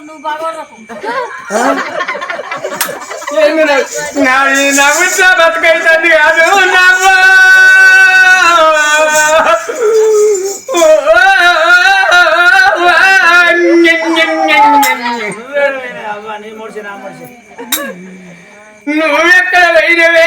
నువ్వు బాగా నవ్వుతా బతకైతుంది కాదు నవ్వు నువ్వెక్కడ పోయినవే?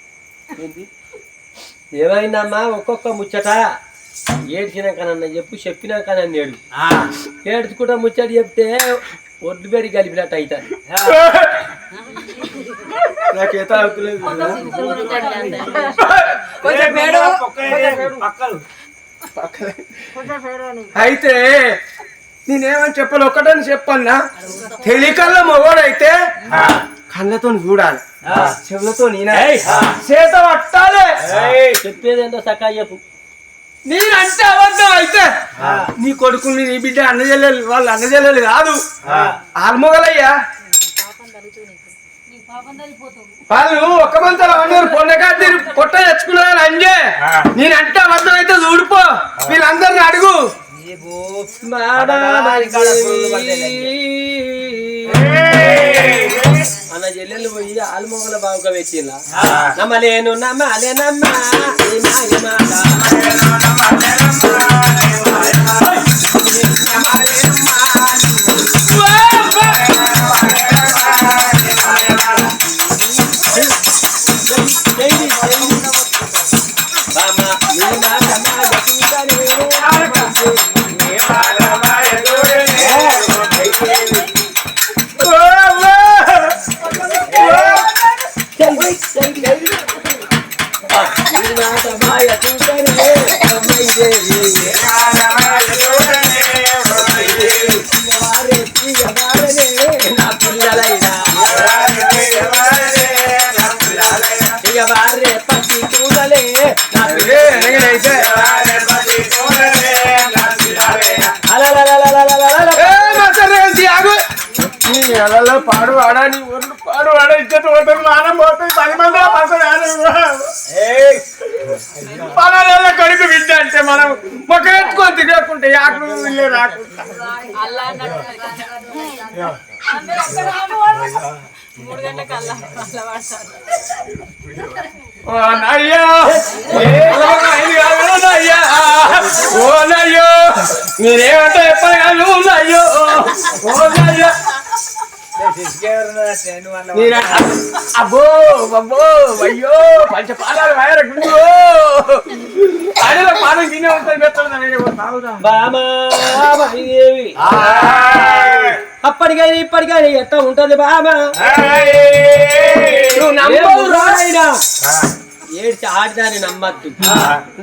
ఏంది? ఏమైందమ్మా? ఒక్కొక్క ముచ్చట ఏడ్చినాకనన్న చెప్పు చెప్పినాకనన్న ఏడు. ఏడ్చుకుంటా ముచ్చట చెప్తే ఒడ్డు బెడి కలిపినట్టు అవుతాను నాకేత అవుతలేదు పక్కలు. అయితే నేనేమని చెప్పాలి? ఒకటని చెప్పన్నా తెలికల్ల మొగోడైతే కళ్ళతో చూడాలి. చెవులతో నేనే? చేత పట్టాలి. చెప్పేది ఏంటో సకా చెప్పు. నేనంటే అబద్ధం అయితే నీ కొడుకుని నీ బిడ్డ అన్నజల్లెలు వాళ్ళు అన్నజల్లెలు కాదు. ఆల్మొగలయ్యా. వాళ్ళు ఒక్క మంతలో అన్నారు పొన్నకాటి పొట్ట తెచ్చుకున్నారు అంజే. నేనంటే అబద్ధం అయితే చూడిపో. వీళ్ళందరిని అడుగు. మన చెల్లెళ్ళు పోయి ఆల్మోగల బావుక పెట్టిందా నమ్మలేను నమ్మలేనమ్మా బామా నీ మాట మా కల్లా. మూడు గంటల మీరేమంటే ఎప్పటికీ అయ్యో! ఓ నయ్యో అబ్బో అబ్బో అయ్యో పంచ పాదాలు వాయరట్టు అడలో పాదం తినే ఉంటుంది పెట్టాలి అప్పటికై ఇప్పటికై ఎట్లా ఉంటది బాబా నువ్వు నమ్మవు ఏడ్చి ఆడిదాన్ని నమ్మద్దు.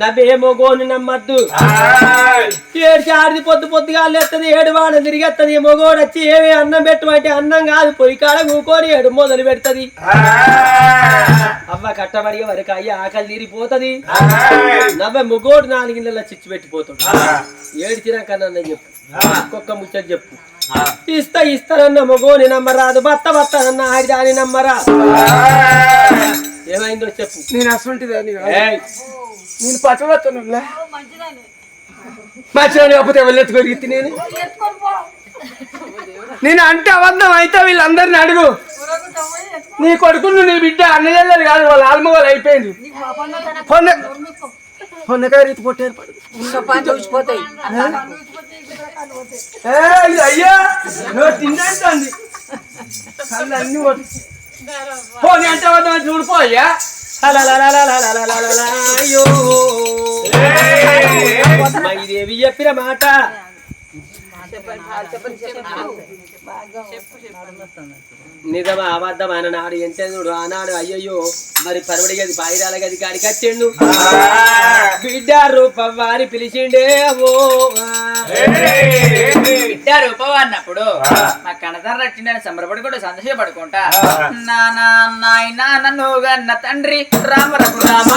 నవ్వే మొగోని నమ్మద్దు. ఏడ్చి ఆడిది పొద్దు పొద్దుగా లేస్తుంది ఏడు వాడ తిరిగేస్తుంది మొగోడు వచ్చి ఏమి అన్నం పెట్టమంటే అన్నం కాదు పొయ్యి కాడ కూకొని ఏడు మొదలు పెడుతుంది. అవ్వ కట్టబడి వరకు అయ్యి ఆకలి తీరిపోతుంది. నవ్వే మొగోడు నాలుగు నెలల చిచ్చు పెట్టిపోతాడు. ఏడ్చినాక నన్ను చెప్పు. ఒక్కొక్క ముచ్చట చెప్పు. ఇస్తా ఇస్తారన్న మగోని నమ్మరాదు బత్త బత్త అన్న అని నమ్మరా. ఏమైందో చెప్పు. నేను అసలుంటిదా నేను పచ్చబోతున్నా మంచిదని. కాకపోతే వెళ్ళట్టు పెరిగితే నేను నేను అంటే అబద్ధం అయితే వీళ్ళందరిని అడుగు. నీ కొడుకులు నీ బిడ్డ అన్నదెళ్ళదు కాదు వాళ్ళు ఆల్మగోలు అయిపోయింది. సొన్నకాయ రీతి కొట్టారు చూసిపోతాయి అయ్యా నువ్వు తిందండి కళ్ళు అన్ని పోనీ అంటే చూడిపో అయ్యా అయ్యో దేవి చెప్పిన మాట నిజమా అబద్ధం ఆయన నాడు ఎంత చూడు? ఆనాడు అయ్యయ్యో మరి పరవడి గది పాయిరాల గది కాడికి వచ్చిండు. బిడ్డ రూపం వారి పిలిచిండే అవో బిడ్డ రూపం అన్నప్పుడు మా కన్నతన రచ్చిండని సంబరపడి కూడా సంతోషపడుకుంటా. నానా నాయన నన్ను గన్న తండ్రి రామ రఘురామ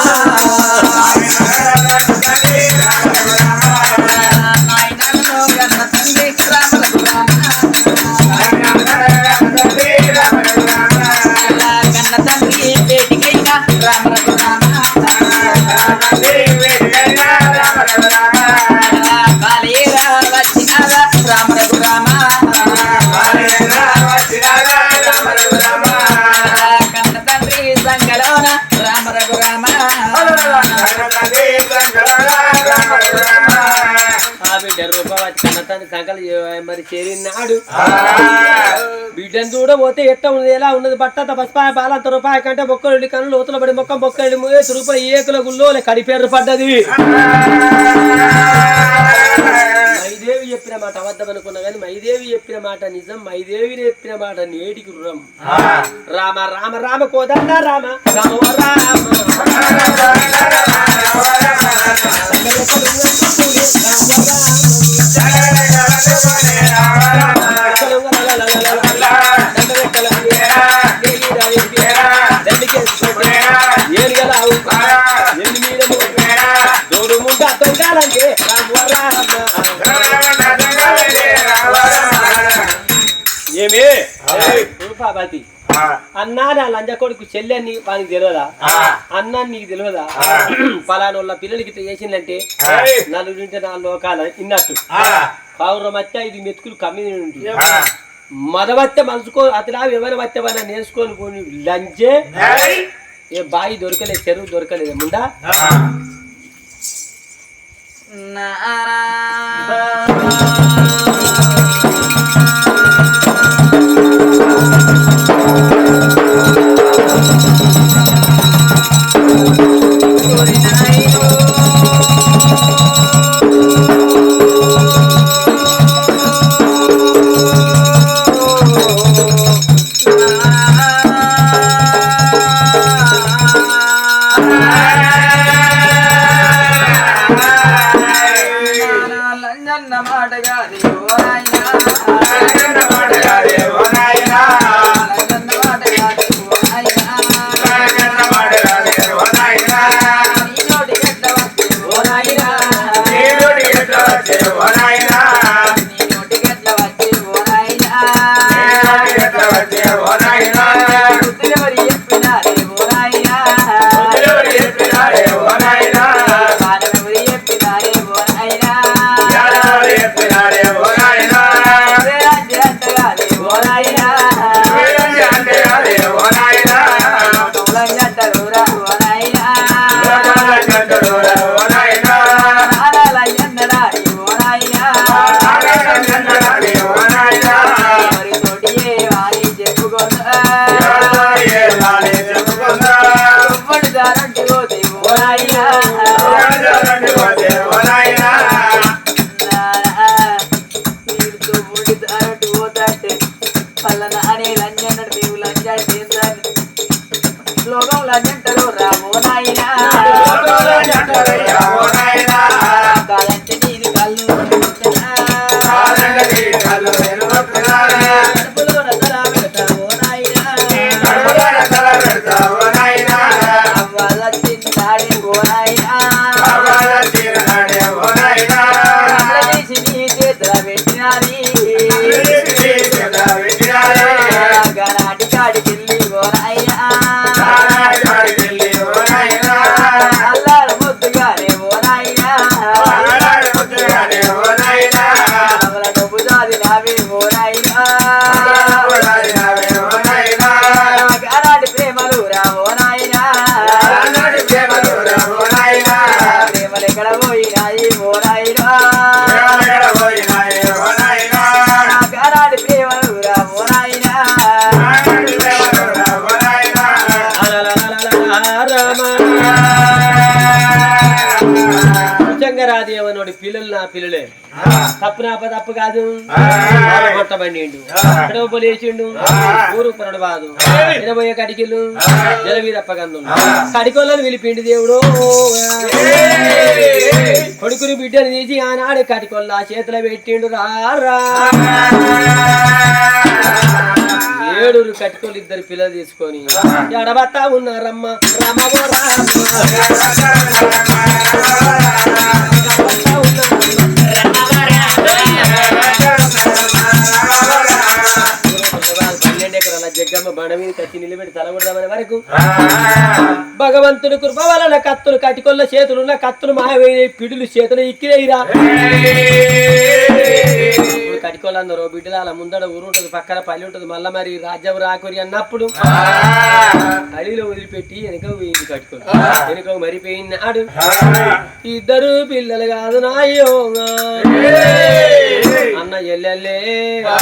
మరి చేరినాడు బిడ్డను చూడబోతే ఎట్ట ఉన్నది ఎలా ఉన్నది బట్ట పసుపాయ బాలంత రూపాయ కంటే మొక్కలు కన్ను లోతుల పడి మొక్క మొక్కలు మూయేసి రూపాయి ఏకుల గుల్లో కడిపేరు పడ్డది మైదేవి చెప్పిన మాట అబద్ధం అనుకున్నా కానీ మైదేవి చెప్పిన మాట నిజం మైదేవి చెప్పిన మాట నేటికి రుణం రామ రామ రామ కోదండ రామ రామ రామ లంజ కొడుకు చెల్లె అని వానికి తెలియదా అన్నా నీకు తెలియదా పలానోళ్ళ పిల్లలకి ఇట్లా చేసిందంటే నలుగురింటే నాలుగు లోకాల ఇన్నట్టు. కావుర మధ్య ఇది మెతుకులు కమ్మి మదవత్య మనసుకో అతలా ఎవరి వత్యమన్న నేర్చుకొని పోని లంజే. ఏ బాయి దొరకలేదు చెరువు దొరకలేదు ముందా? లంజన్న రంగరాదేవనుడి పిల్లలు నా పిల్లలే. తప్పు నాప తప్పు కాదు? కొట్టబండిండు ఎడవ ఊరు పొరడు బాదు ఎనబోయే కడికిళ్ళు జలవీరప్పగన్ను కడికొల్లను పిలిపిండి దేవుడు. కొడుకుని బిడ్డను తీసి ఆనాడు కటికొల్ల చేతిలో పెట్టిండు. రారా ఏడుగురు కట్టుకొని ఇద్దరు పిల్లలు తీసుకొని ఎడబత్తా ఉన్నారమ్మ. రామ బండ మీద కత్తి నిలబెట్టి తలగొడదామనే వరకు భగవంతుడు కృప వలన కత్తులు కటికొల్ల చేతులున్న కత్తులు మాయమైన పిడులు చేతులు ఇక్కిరేయిరా. కటికొల్లందరూ బిడ్డల అలా ముందడ ఊరు ఉంటది పక్కన పల్లి ఉంటది మళ్ళా మరి రాజ్యం రాకురి అన్నప్పుడు అడవిలో వదిలిపెట్టి వెనక పోయింది కట్టుకోలు వెనక మరిపోయినాడు ఇద్దరు పిల్లలు కాదు నాయో అన్న ఎల్లెల్లే. ఆ.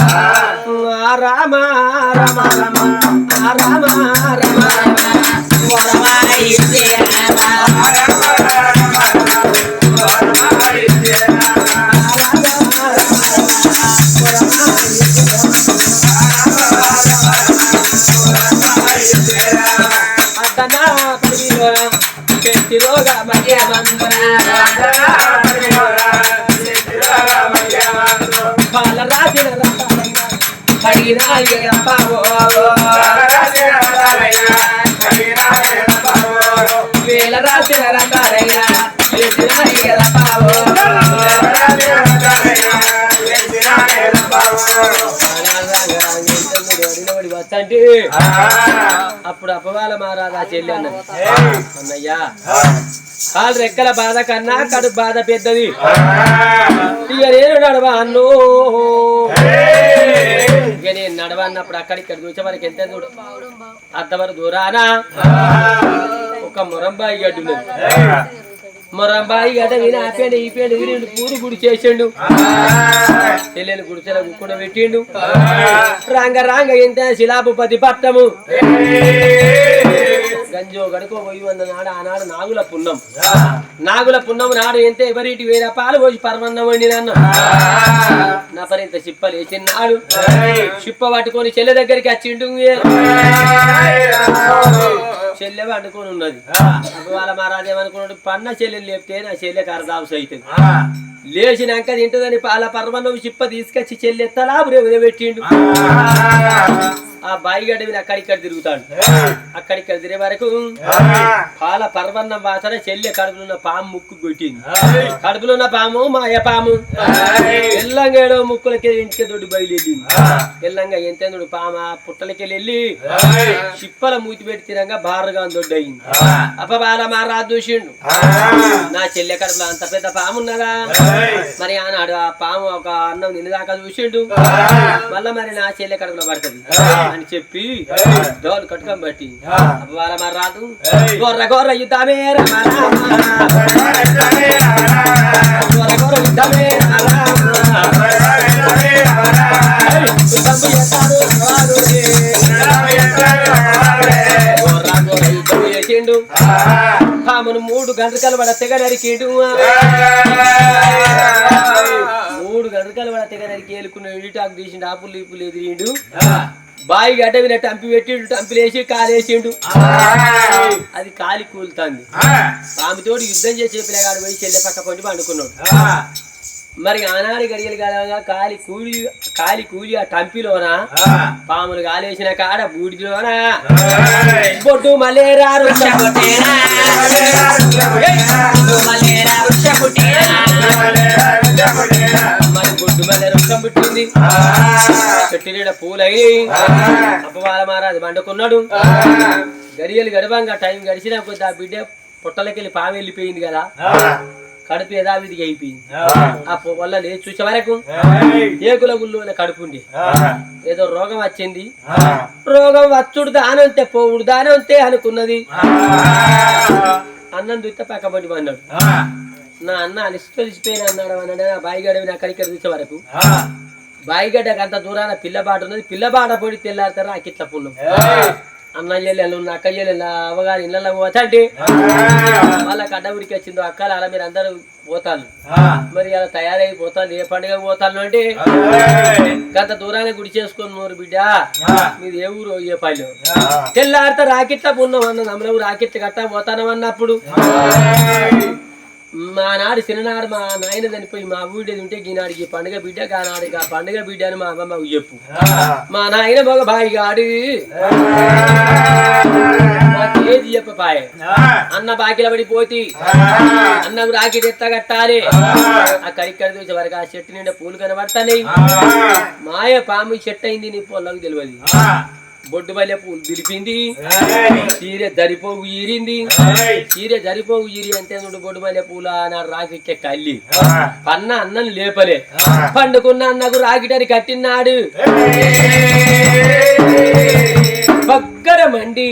రామ రామ రామ. ఆ రామ రామ అప్పుడు అపవాల మారాదా చెల్లి అన్నది. అన్నయ్యా కాలు రెక్కల బాధ కన్నా కడుపు బాధ పెద్దది. ఇక నేను నడవా అన్నో ఇక నేను నడవన్నప్పుడు అక్కడిక్కడ చూసే వరకు ఎంత చూడు అర్ధవరకు దూరానా? ఒక మురంబాయి గడ్డి ఉన్నది మురంబాయి గడ్డ విని ఆ పేడ ఈ పేడ విని పూరు గుడి చేసిండు. చెల్లెలు గుడిసెల కూడా పెట్టిండు. రాంగ రాంగ ఎంత శిలాపుపతి పట్టము. గంజో గడుకో పోయి వంద నాడు ఆనాడు నాగుల పున్నం. నాగుల పున్నం నాడు ఎంత ఎవరికి వేరే పాలు పోసి పరమన్నం వండి నన్ను నా పరి ఇంత చిప్పలు వేసినాడు చిప్ప పట్టుకొని చెల్లె దగ్గరికి వచ్చిండు చెల్లె పట్టుకొని ఉన్నది. వాళ్ళ మహారాజు ఏమనుకున్నాడు? పన్న చెల్లెలు లేపితే నా చెల్లెకి అర్ధాంశ అవుతుంది లేచినాక తింటుందని పాల పర్వన్నం చిప్ప తీసుకొచ్చి చెల్లె తలాబు పెట్టిండు. ఆ బాయిగడ్డ మీద అక్కడిక్కడ తిరుగుతాడు. అక్కడిక్కడ తిరిగే వరకు పాల పర్వన్నం వాసన చెల్లె కడుపులో ఉన్న పాము ముక్కు కొట్టింది. కడుపులో ఉన్న పాము మాయ పాము. ఎల్లంగాడో ముక్కులకి ఇంటికి దొడ్డు బయలుదేరింది. ఎల్లంగా ఎంతెందుడు పామ పుట్టలకి వెళ్ళి చిప్పల మూతి పెట్టి తిరంగా బారుగా దొడ్డు అయింది అప్ప బాల మారా దూషిండు నా చెల్లె కడుపులో అంత పెద్ద పాము ఉన్నదా? మరి ఆనాడు ఆ పాము ఒక అన్నం నిన్నదాకా చూసిండు మళ్ళా మరి నా చెల్లె కడుపులో పడుతుంది. అని చెప్పి డోలు కట్టుకొని బట్టి మార రాదు గొర్ర గొర్ర యుద్ధమే రమ గొర్ర గొర్ర యుద్ధమే పామును మూడు గంటలు పడ తెగ నరికేడు. మూడు గంటలు పడ తెగ నరికి ఏలుకున్న ఇటాకు తీసిండు ఆపులు ఈపులు ఎదిరిండు. బాయి గడ్డ మీద టంపి పెట్టిండు టంపిలేసి కాలేసిండు అది కాలి కూలుతాంది. ఆమెతోటి యుద్ధం చేసే పిల్లగాడు పోయి చెల్లె పక్క పొంటి పండుకున్నాడు. మరి ఆనాడు గడియలు కాలంగా కాలి కూలి కాలి కూలి ఆ టంపిలోన పాములు కాలేసిన కాడ బూడిలోన బొడ్డు మలేరా. బొడ్డు మలేరా బొడ్డు వృక్షం పుట్టింది. చెట్టు నీడ పూలై అప్పవాల మహారాజు పండుకున్నాడు గడియలు గడవంగా టైం గడిచిన కొద్ది ఆ బిడ్డ పుట్టలకెళ్ళి పాము వెళ్ళిపోయింది కదా. కడుపు యథావిధిగా అయిపోయింది. ఆ. వల్ల లేచి చూసే వరకు ఏకుల గుళ్ళు కడుపు ఉండి. ఏదో రోగం వచ్చింది. రోగం వచ్చుడు దానంతే పోవుడు దానంతే అనుకున్నది. అన్నం దుత్త పక్కబడి అన్నాడు నా అన్న అలిసిపోయిన అన్నాడు అన్నాడు ఆ బాయిగడ అక్కడిక్కడ చూసే వరకు బాయిగడ్డకు అంత దూరాన పిల్లబాట ఉన్నది. పిల్లబాట పొడి తెల్లారుతారా అకిట్ల పుణ్యం. అన్న చెల్లెలు ఉన్న అక్క చెల్లెలు అవ్వగారు ఇళ్ళలో పోతాంటే వాళ్ళ కడ్డ ఉరికి వచ్చిందో అక్కలు అలా మీరు అందరూ పోతాను మరి అలా తయారై పోతాను ఏ పండుగ పోతాను అంటే గంత దూరాన్ని గుడి చేసుకొని నూరు బిడ్డ. మీది ఏ ఊరు ఏ పల్లె? తెల్లారితే రాకెట్ల ఉన్నాం అన్న. నమ్మలం రాకెట్లు కట్ట పోతానం అన్నప్పుడు మా నాడు చిన్ననాడు మా నాయన చనిపోయి మా ఊడేది ఉంటే ఈనాడికి పండుగ బిడ్డ కానాడు ఆ పండుగ బిడ్డ అని మా అమ్మ చెప్పు. మా నాయన మగ బాయి గాడు. ఏది చెప్పపాయే అన్న బాకిల పడిపోతి అన్నకు రాకి ఎత్త కట్టాలి. అక్కడిక్కడ చూసే వరకు ఆ చెట్టు నిండా పూలు కనబడతాయి మాయ పాము చెట్టు అయింది నీ పొల్లకు తెలియదు బొడ్డు మల్లె పూలు దిలిపింది. చీర జరిపోగు ఈరింది చీర జరిపోగు ఈరి అంతే చూడు బొడ్డు మల్లె పూల నాడు రాకిట్టే కల్లి. పన్న అన్నం లేపలే. పండుకున్న అన్నకు రాకిటని కట్టినాడు బగ్గర మండి.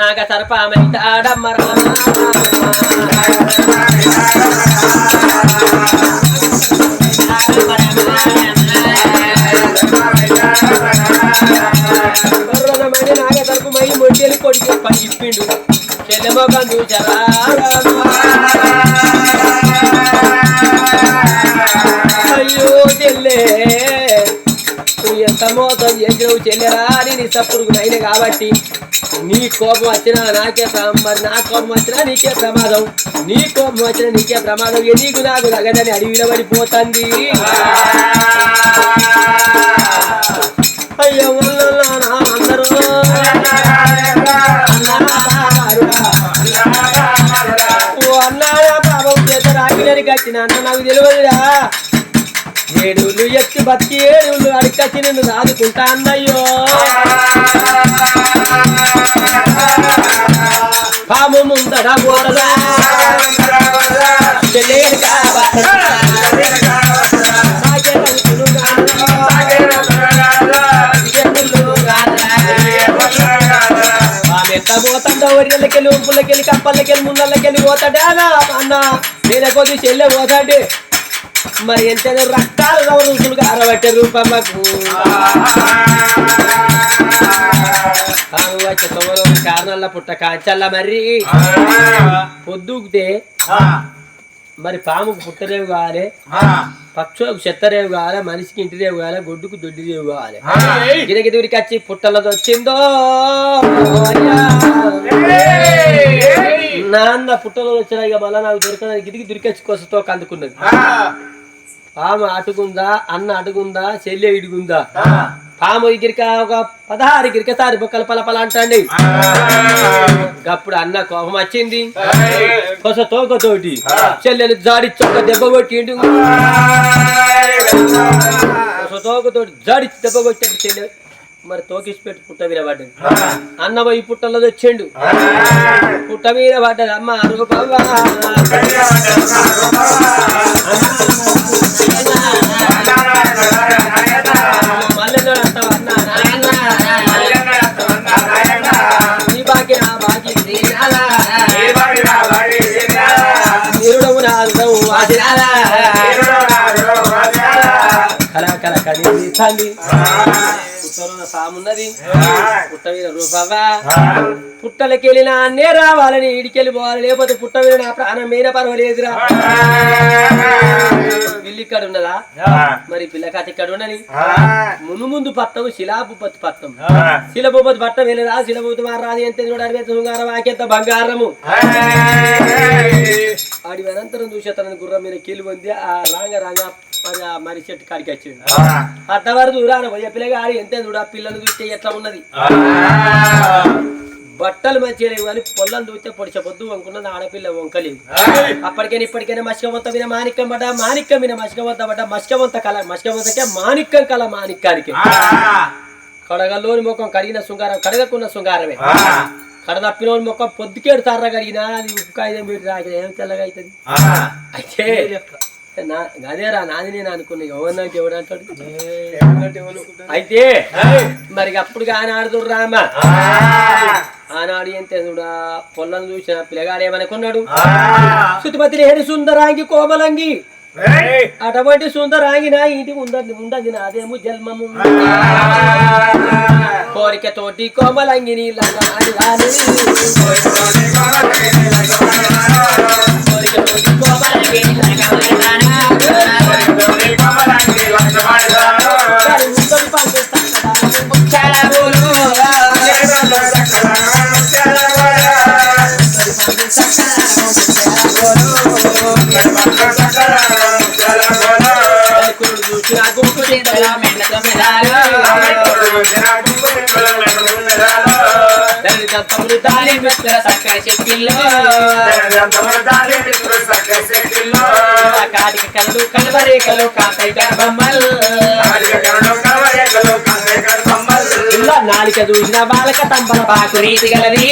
నాగ సర్పమైతాడమ్మరా మండి చెల్లెమోకం అయ్యో చెల్లే నువ్వు ఎంత మోసం చెల్లెరా అని నీ సప్పుడు నైన కాబట్టి నీ కోపం వచ్చినా నాకే మరి నా కోపం వచ్చినా నీకే ప్రమాదం నీ కోపం వచ్చినా నీకే ప్రమాదం ఎదీకు నీకు నాకు తగదని అడవిలో పడిపోతుంది అయ్యో గట్టిన కట్టిన అన్న నాకు తెలియదురా. ఏడులు ఎత్తి బతికి ఏడులు అడికచ్చి నిన్ను దాదుకుంటా అన్నయ్యో. పాము ముందర పోరదా తెలియదు పోతాడు ఒరియలకెళ్ళి ఉంపులకెళ్ళి కప్పలకెళ్ళి ముళ్ళకెళ్ళి పోతాడా అన్న నేను కొద్ది చెల్లె పోతాడు. మరి ఎంత రక్తాలు నవరుసులుగా అరవట్టే రూపమ్మకు. కారణాల పుట్ట కాంచల్ల మరి. పొద్దుకుతే మరి పాముకు పుట్టరేవు కావాలి పక్షులకు చెత్తరేవు కావాలి మనిషికి ఇంటి రేవు కావాలి గొడ్డుకు దొడ్డి రేవు కావాలి గిరగి దూరికి వచ్చి పుట్టలతో వచ్చిందో నాన్న పుట్టలో వచ్చినా ఇక మళ్ళా నాకు దొరకదని గిరికి దురికొచ్చి కొసతో కందుకున్నది. పాము అటుకుందా అన్న అటుకుందా చెల్లె ఇడుగుందా పాము గిరిక ఒక పదహారు గిరిక సారి బొక్కల పలపల అంటండి అప్పుడు అన్న కోపం వచ్చింది కొస తోకతోటి చెల్లెలు జాడిచ్చి ఒక దెబ్బ కొట్టిండు కొస తోకతోటి జాడిచ్చి దెబ్బ కొట్టేప్పుడు చెల్లె మరి తోకిసి పెట్టి పుట్ట మీద పడ్డది అన్న పోయి పుట్టలో తెచ్చిండు పుట్ట మీద పడ్డది అమ్మ అరుగు బాబా కలి తల్లి పుట్టలో సామున్నది. పుట్ట మీద రూపవ్వా పుట్టలకెళ్ళిన అన్నే రావాలని ఇడికెళ్ళి పోవాలి. లేకపోతే పుట్ట మీద నా ప్రాణం మీద పర్వాలేదురా విల్లు ఇక్కడ ఉన్నదా మరి పిల్లకథ ఇక్కడ ఉన్నది ముందు ముందు పట్టం శిలాభూపతి పట్టం. శిలభూపతి పట్టం వెళ్ళదా? శిలభూపతి మారాది ఎంత చూడాలి శృంగారం ఆకెంత బంగారము. ఆడి అనంతరం చూసేతనని గుర్రం మీద కీలు పొంది ఆ రాంగ రాంగ మరి చెట్టు కాడికి వచ్చాడు. అంతవరకు దూరాన పోయి పిల్లగా ఆడి ఎంత చూడ పిల్లలు చూస్తే ఎట్లా ఉన్నది? బట్టలు మంచిగా లేవు కానీ పొల్లం చూస్తే పొడిచే పొద్దు వంకున్నది ఆడపిల్ల వంకలేదు. అప్పటికైనా ఇప్పటికైనా మస్కవంత మీద మాణిక్యం పడ్డ మాణిక్యం మీద మస్కవంత పడ్డ మస్కవంత కళ మస్కవంతకే మాణిక్యం కళ మాణిక్యానికి. కడగల్లోని ముఖం కడిగిన శృంగారం కడగకున్న శృంగారమే. కడదప్పినోని ముఖం పొద్దుకేడు తర్ర కడిగినా అది ఉప్పు రాకిన ఏం తెల్లగా అవుతుంది? అయితే నా అదేరా నాది నేను అనుకున్నా ఎవడు అంటాడు? అయితే మరి అప్పుడు ఆనాడు రామ ఆనాడు ఎంత చూడా పొల్లను చూసిన పిల్లగాడు ఏమనుకున్నాడు? సుతిపతి లేని సుందరాంగి కోమలంగి. అటువంటి సుందరాంగి నా ఇంటి ఉండదు ఉండదు నాదేమో జన్మము. కోరికతోటి కోమలంగిని కోరికతోటి కోమలంగిని మెత్తల సక్కర చెక్కిళ్ళు కలవరేకలు గర్భమ్మల్. ఇలా నాలిక చూసిన బాలక తంబల పాకు రీతి గలది.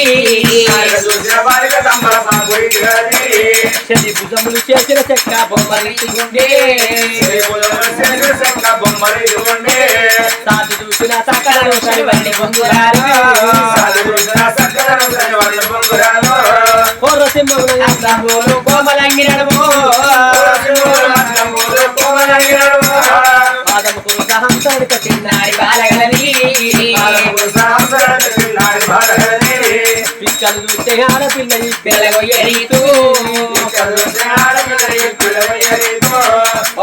శని భుజములు చేసిన చెక్క బొమ్మ రీతి ఉండే సాధు చూసిన సకలను సరివల్లి బొంగురాలు సింహములు కోమలంగి నడుము. పాదము కురుత హంసడిక చిన్నారి బాలగలది పిక్కలు చూస్తే ఆడపిల్ల ఈ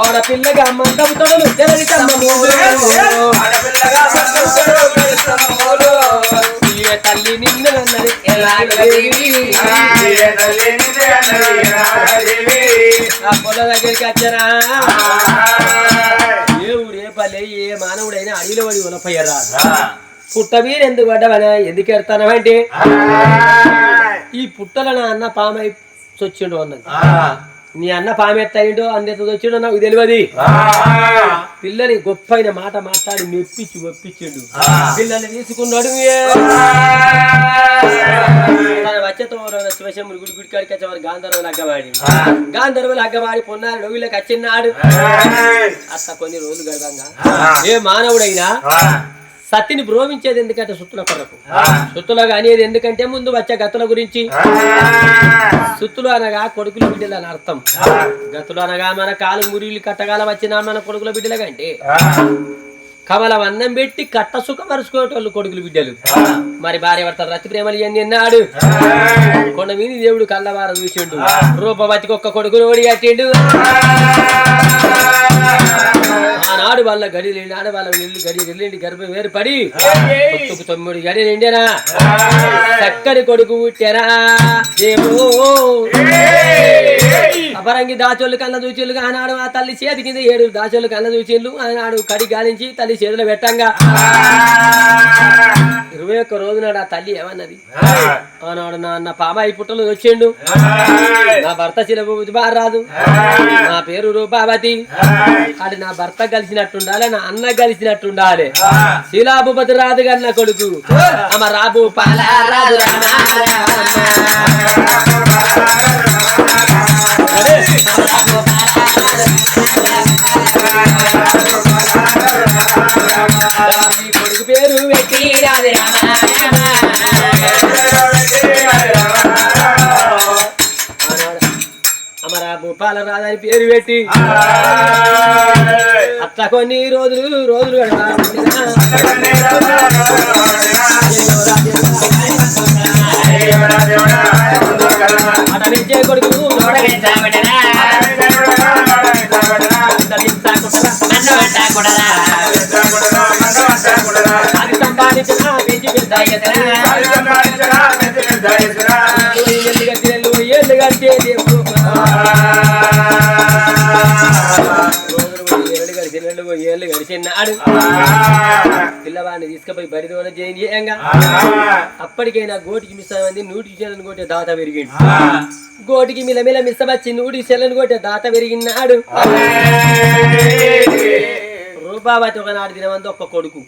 ఆడపిల్లగా మందపు తొడలు తెరలి తల్లి నిన్ను అన్నది ఎలాగలేవి ఆ పొల దగ్గరికి వచ్చరా దేవుడు ఏ పల్లె ఏ మానవుడైనా అడిగిలో పడి ఉలపయ్యరా పుట్ట మీద ఎందుకు పడ్డవనా? ఎందుకు ఎడతానవంటే ఈ పుట్టల నా అన్న పామై చొచ్చిండు అన్నది. నీ అన్న పామెత్త అయిండో అందెత్త వచ్చిండో నాకు తెలియదు. పిల్లని గొప్ప అయిన మాట మాట్లాడి మెప్పించి ఒప్పించిండు. పిల్లల్ని తీసుకున్నాడు తన వచ్చేతో శివశంభుడు గుడి గుడి కాడికి వచ్చేవారు గాంధర్వులు అగ్గవాడి. గాంధర్వులు అగ్గవాడి పొన్నాడు డొగిలోకి వచ్చినాడు. అత్త కొన్ని రోజులు గడవంగా. ఏ మానవుడైనా సత్తిని బ్రోవించేది ఎందుకంటే సుత్తుల కొరకు? సుత్తులకు అనేది ఎందుకంటే ముందు వచ్చే గతుల గురించి. సుత్తులు అనగా కొడుకుల బిడ్డలు అని అర్థం. గతులు అనగా మన కాలు మురిలు కట్టగాల వచ్చిన మన కొడుకుల బిడ్డల కంటే. కమలం అన్నం పెట్టి కట్ట సుఖపరుచుకోవటోళ్ళు కొడుకులు బిడ్డలు. మరి భార్య భర్తలు రతి ప్రేమలు ఇవన్నీ ఎన్నాడు? కొండ మీద దేవుడు కళ్ళవార చూసిండు. రూపవతికి ఒక్క కొడుకులు ఓడి కట్టిండు. ఆనాడు వాళ్ళ గడి ఆడ వాళ్ళ ఇల్లు గడి వెళ్ళిండి గర్భం వేరుపడి పొత్తుకు తొమ్మిది గడి నిండెనా? చక్కని కొడుకు పుట్టారా? దేవో అపరంగి దాచోళ్ళు కన్న చూచిళ్ళు ఆనాడు ఆ తల్లి చేతి కింద ఏడు దాచోళ్ళు కన్న చూచిళ్ళు ఆనాడు కడి గాలించి తల్లి చేతిలో పెట్టంగా. ఇరవై ఒక్క రోజు నాడు ఆ తల్లి ఏమన్నది? ఆనాడు నా అన్న పామాయి పుట్టలు వచ్చిండు. నా భర్త చిలబుద్ధి రాదు. నా పేరు రూపావతి. అది నా భర్త కలిసినట్టుండాలి నా అన్న కలిసినట్టుండాలి. శిలాభుపతి రాదు కన్న కొడుకు. అమ రాబు పాల రాదు రామా పేరు పెట్టి. అట్లా కొన్ని రోజులు రోజులు అటవించే కొడుకు సంపాదించిన పెంచి గడిచే దేవుడు పిల్లవాడిని తీసుకుపోయి చేయని చేయంగా. అప్పటికైనా గోటికి మిస్ అయింది నూటికి చెల్లని కొట్టే దాత పెరిగిండు. గోటికి మిలమిల మిస్ వచ్చి నూటికి చెల్లని కొట్టే దాత పెరిగినాడు రూపావతి ఒకనాడు దినమంది ఒక్క కొడుకు.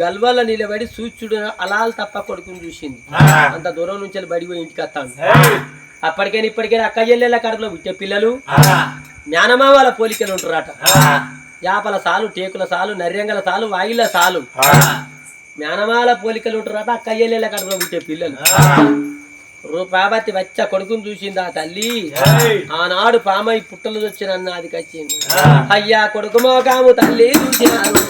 గల్వల నిలబడి సూచుడు అలాలు తప్ప కొడుకుని చూసింది అంత దూరం నుంచి వెళ్ళి బడి పోయి ఇంటికి వస్తాను అప్పటికైనా ఇప్పటికైనా అక్క చెల్లెళ్ళ కడుపులో పుట్టే పిల్లలు జ్ఞానమావాల పోలికలు ఉంటారట యాపల సాలు టేకుల సాలు నర్యంగల సాలు వాయిల సాలు. జ్ఞానమాల పోలికలు ఉంటారట అక్క చెల్లెళ్ళ కడుపులో పుట్టే పిల్లలు. రూపాబతి వచ్చ కొడుకుని చూసింది ఆ తల్లి ఆనాడు పామై పుట్టలు వచ్చిన అది కచ్చింది. అయ్యా కొడుకు మోకాము తల్లి చూసినారు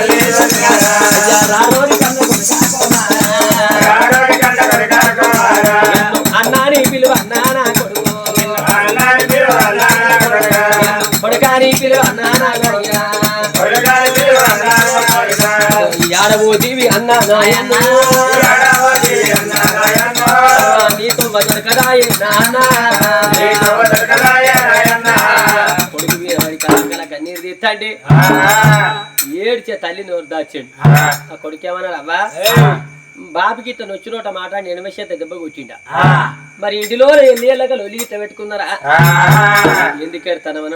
అయ్యా రారోని కన్న కొడుకా పిలువ యాడబోతీవి అన్నా నాయన్న నీతో వదలు కదా ఏ నాన్న కొడుకు మీద వాడి కళ కన్నీరు తీస్తాండి ఏడ్చే తల్లి నోరు దాచాడు. ఆ. కొడుకు ఏమన్నాడు అవ్వా బాబుకి ఇతను వచ్చినోట మాట్లాడి ఎనభై దెబ్బ కూర్చుండా మరి ఇంటిలో నీళ్ళగా లొలి ఇట్ట పెట్టుకున్నారా? ఎందుకు ఎడతానమని